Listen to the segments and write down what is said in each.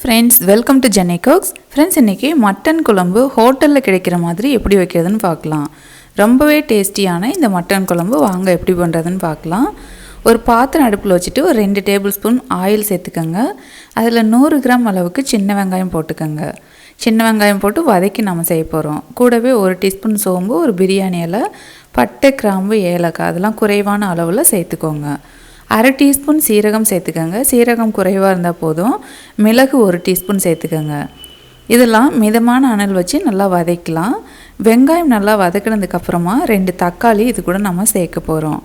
Friends welcome to Chennai cooks friends இன்றைக்கி mutton குழம்பு ஹோட்டலில் கிடைக்கிற மாதிரி எப்படி வைக்கிறதுன்னு பார்க்கலாம். ரொம்பவே டேஸ்டியான இந்த மட்டன் குழம்பு வாங்க எப்படி பண்ணுறதுன்னு பார்க்கலாம். ஒரு பாத்திரம் அடுப்பில் வச்சுட்டு ஒரு ரெண்டு டேபிள் ஸ்பூன் ஆயில் சேர்த்துக்கோங்க. அதில் நூறு கிராம் அளவுக்கு சின்ன வெங்காயம் போட்டுக்கோங்க. சின்ன வெங்காயம் போட்டு வதக்கி நம்ம செய்ய போகிறோம் கூடவே ஒரு டீஸ்பூன் சோம்பு ஒரு பிரியாணி இலை பட்டை கிராம்பு ஏலக்காய் அதெல்லாம் குறைவான அளவில் சேர்த்துக்கோங்க. அரை டீஸ்பூன் சீரகம் சேர்த்துக்கோங்க. சீரகம் குறைவாக இருந்தால் போதும். மிளகு ஒரு டீஸ்பூன் சேர்த்துக்கோங்க. இதெல்லாம் மிதமான அனல் வச்சு நல்லா வதக்கலாம். வெங்காயம் நல்லா வதக்கினதுக்கப்புறமா ரெண்டு தக்காளி இது கூட நம்ம சேர்க்க போகிறோம்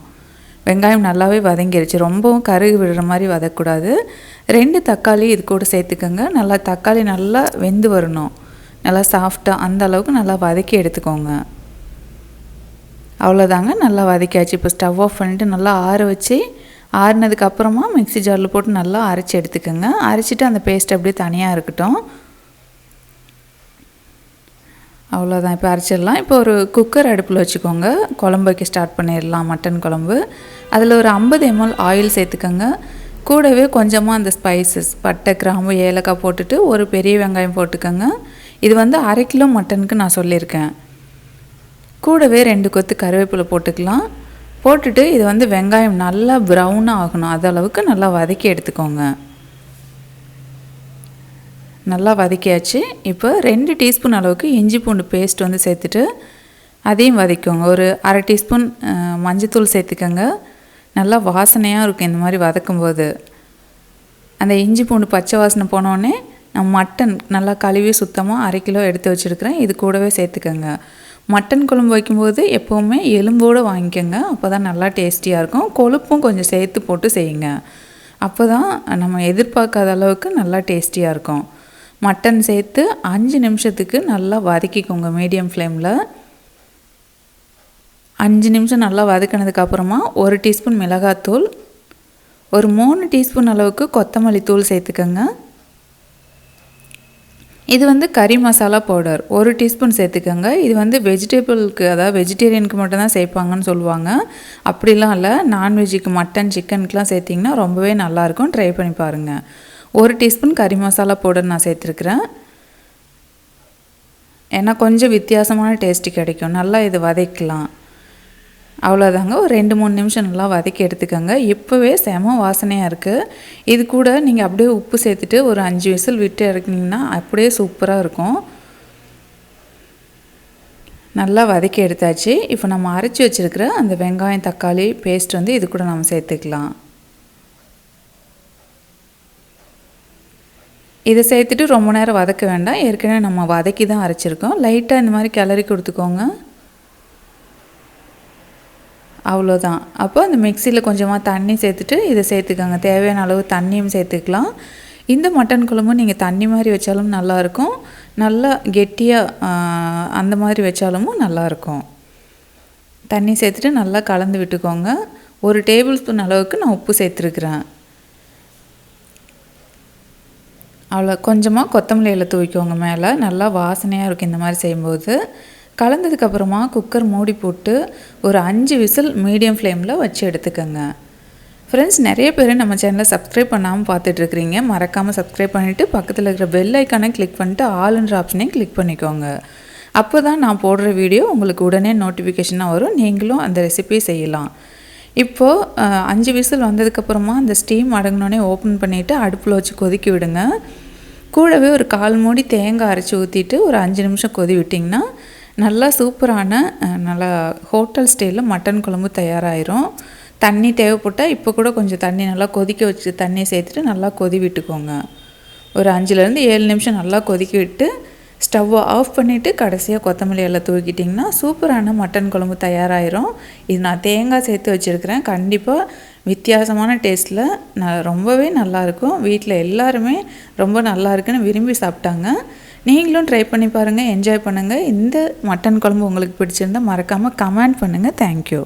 வெங்காயம் நல்லாவே வதங்கிருச்சு. ரொம்பவும் கருகு விடுற மாதிரி வதக்கூடாது ரெண்டு தக்காளி இது கூட சேர்த்துக்கோங்க. நல்லா தக்காளி நல்லா வெந்து வரணும். நல்லா சாஃப்டாக அந்த அளவுக்கு நல்லா வதக்கி எடுத்துக்கோங்க. அவ்வளோதாங்க நல்லா வதக்கியாச்சு. இப்போ ஸ்டவ் ஆஃப் பண்ணிவிட்டு நல்லா ஆற வச்சு ஆறுனதுக்கு அப்புறமா மிக்ஸி ஜாரில் போட்டு நல்லா அரைச்சி எடுத்துக்கோங்க. அரைச்சிட்டு அந்த பேஸ்ட் அப்படியே தனியாக இருக்கட்டும். அவ்வளோதான் இப்போ அரைச்சிடலாம். இப்போ ஒரு குக்கர் அடுப்பில் வச்சுக்கோங்க. குழம்பு வைக்க ஸ்டார்ட் பண்ணிடலாம். மட்டன் குழம்பு. அதில் ஒரு ஐம்பது எம்எல் ஆயில் சேர்த்துக்கோங்க. கூடவே கொஞ்சமாக அந்த ஸ்பைசஸ் பட்டை கிராம்பு ஏலக்காய் போட்டுட்டு ஒரு பெரிய வெங்காயம் போட்டுக்கோங்க. இது வந்து அரை கிலோ மட்டனுக்கு நான் சொல்லியிருக்கேன். கூடவே ரெண்டு கொத்து கருவேப்பிலை போட்டுக்கலாம். போட்டுட்டு இது வந்து வெங்காயம் நல்லா ப்ரௌனாக ஆகணும். அதளவுக்கு நல்லா வதக்கி எடுத்துக்கோங்க. நல்லா வதக்கியாச்சு. இப்போ ரெண்டு டீஸ்பூன் அளவுக்கு இஞ்சி பூண்டு பேஸ்ட் வந்து சேர்த்துட்டு அதையும் வதக்கோங்க ஒரு அரை டீஸ்பூன் மஞ்சத்தூள் சேர்த்துக்கோங்க. நல்லா வாசனையாக இருக்கும் இந்த மாதிரி வதக்கும்போது. அந்த இஞ்சி பூண்டு பச்சை வாசனை போனோடனே நான் மட்டன் நல்லா கழுவி சுத்தமாக அரை கிலோ எடுத்து வச்சுருக்கிறேன். இது கூடவே சேர்த்துக்கோங்க. மட்டன் குழம்பு வைக்கும்போது எப்போவுமே எலும்போடு வாங்கிக்கோங்க. அப்போ தான் நல்லா டேஸ்டியாக இருக்கும். கொழுப்பும் கொஞ்சம் சேர்த்து போட்டு செய்யுங்க. அப்போ தான் நம்ம எதிர்பார்க்காத அளவுக்கு நல்லா டேஸ்டியாக இருக்கும். மட்டன் சேர்த்து அஞ்சு நிமிஷத்துக்கு நல்லா வதக்கிக்கோங்க மீடியம் ஃப்ளேமில். அஞ்சு நிமிஷம் நல்லா வதக்கினதுக்கப்புறமா ஒரு டீஸ்பூன் மிளகாத்தூள் ஒரு மூணு டீஸ்பூன் அளவுக்கு கொத்தமல்லி தூள் சேர்த்துக்கோங்க. இது வந்து கறி மசாலா பவுடர் ஒரு டீஸ்பூன் சேர்த்துக்கோங்க. இது வந்து வெஜிடபிளுக்கு அதாவது வெஜிடேரியனுக்கு மட்டும்தான் சேர்ப்பாங்கன்னு சொல்லுவாங்க. அப்படிலாம் இல்லை. நான்வெஜ்ஜுக்கு மட்டன் சிக்கனுக்கெலாம் சேர்த்திங்கன்னா ரொம்பவே நல்லாயிருக்கும். ட்ரை பண்ணி பாருங்கள் ஒரு டீஸ்பூன் கறி மசாலா பவுடர் நான் சேர்த்துருக்குறேன். ஏன்னா கொஞ்சம் வித்தியாசமான டேஸ்ட்டு கிடைக்கும். நல்லா இது வதக்கலாம். அவ்வளோதாங்க ஒரு ரெண்டு மூணு நிமிஷம் நல்லா வதக்கி எடுத்துக்கோங்க. இப்போவே செம வாசனையாக இருக்குது இது கூட நீங்கள் அப்படியே உப்பு சேர்த்துட்டு ஒரு அஞ்சு விசில் விட்டு இறக்குனீங்கன்னா அப்படியே சூப்பராக இருக்கும். நல்லா வதக்கி எடுத்தாச்சு. இப்போ நம்ம அரைச்சி வச்சுருக்கிற அந்த வெங்காயம் தக்காளி பேஸ்ட் வந்து இது கூட நம்ம சேர்த்துக்கலாம். இதை சேர்த்துட்டு ரொம்ப நேரம் வதக்க வேண்டாம். ஏற்கனவே நம்ம வதக்கி தான் அரைச்சிருக்கோம். லைட்டாக இந்த மாதிரி கிளறி கொடுத்துக்கோங்க. அவ்வளோதான். அப்போ அந்த மிக்சியில் கொஞ்சமாக தண்ணி சேர்த்துட்டு இதை சேர்த்துக்கோங்க. தேவையான அளவு தண்ணியும் சேர்த்துக்கலாம். இந்த மட்டன் குழம்பும் நீங்கள் தண்ணி மாதிரி வச்சாலும் நல்லாயிருக்கும். நல்லா கெட்டியாக அந்த மாதிரி வச்சாலும் நல்லாயிருக்கும். தண்ணி சேர்த்துட்டு நல்லா கலந்து விட்டுக்கோங்க. ஒரு டேபிள் ஸ்பூன் அளவுக்கு நான் உப்பு சேர்த்துருக்குறேன். அவ்வளோ கொஞ்சமாக கொத்தமல்லி இலை தூவிக்கோங்க மேலே. நல்லா வாசனையாக இருக்கும் இந்த மாதிரி செய்யும்போது. கலந்ததுக்கப்புறமா குக்கர் மூடி போட்டு ஒரு அஞ்சு விசில் மீடியம் ஃப்ளேமில் வச்சு எடுத்துக்கோங்க. ஃப்ரெண்ட்ஸ் நிறைய பேர் நம்ம சேனலை சப்ஸ்கிரைப் பண்ணாமல் பார்த்துட்ருக்குறீங்க. மறக்காமல் சப்ஸ்கிரைப் பண்ணிவிட்டு பக்கத்தில் இருக்கிற பெல் ஐக்கானை கிளிக் பண்ணிட்டு ஆளுன்ற ஆப்ஷனையும் கிளிக் பண்ணிக்கோங்க. அப்போ தான் நான் போடுற வீடியோ உங்களுக்கு உடனே நோட்டிஃபிகேஷனாக வரும். நீங்களும் அந்த ரெசிபி செய்யலாம். இப்போது அஞ்சு விசில் வந்ததுக்கப்புறமா அந்த ஸ்டீம் அடங்கினோடனே ஓப்பன் பண்ணிவிட்டு அடுப்பில் வச்சு கொதிக்க விடுங்க. கூடவே ஒரு கால் மூடி தேங்காய் அரைச்சி ஊற்றிட்டு ஒரு அஞ்சு நிமிஷம் கொதி விட்டிங்கன்னா நல்லா சூப்பரான நல்லா ஹோட்டல் ஸ்டைலில் மட்டன் குழம்பு தயாராகிரும் தண்ணி தேவைப்பட்டால் இப்போ கூட கொஞ்சம் தண்ணி நல்லா கொதிக்க வச்சு தண்ணியை சேர்த்துட்டு நல்லா கொதி விட்டுக்கோங்க. ஒரு அஞ்சுலேருந்து ஏழு நிமிஷம் நல்லா கொதிக்க விட்டு ஸ்டவ்வை ஆஃப் பண்ணிவிட்டு கடைசியாக கொத்தமல்லி எல்லாம் தூக்கிட்டிங்கன்னா சூப்பரான மட்டன் குழம்பு தயாராகிரும் இது நான் தேங்காய் சேர்த்து வச்சுருக்கிறேன். கண்டிப்பாக வித்தியாசமான டேஸ்ட்டில் நான் ரொம்பவே நல்லாயிருக்கும் வீட்டில் எல்லாருமே ரொம்ப நல்லா இருக்குன்னு விரும்பி சாப்பிட்டாங்க. நீங்களும் ட்ரை பண்ணி பாருங்கள் என்ஜாய் பண்ணுங்கள் இந்த மட்டன் குழம்பு உங்களுக்கு பிடிச்சிருந்தால் மறக்காமல் கமெண்ட் பண்ணுங்கள் தேங்க்யூ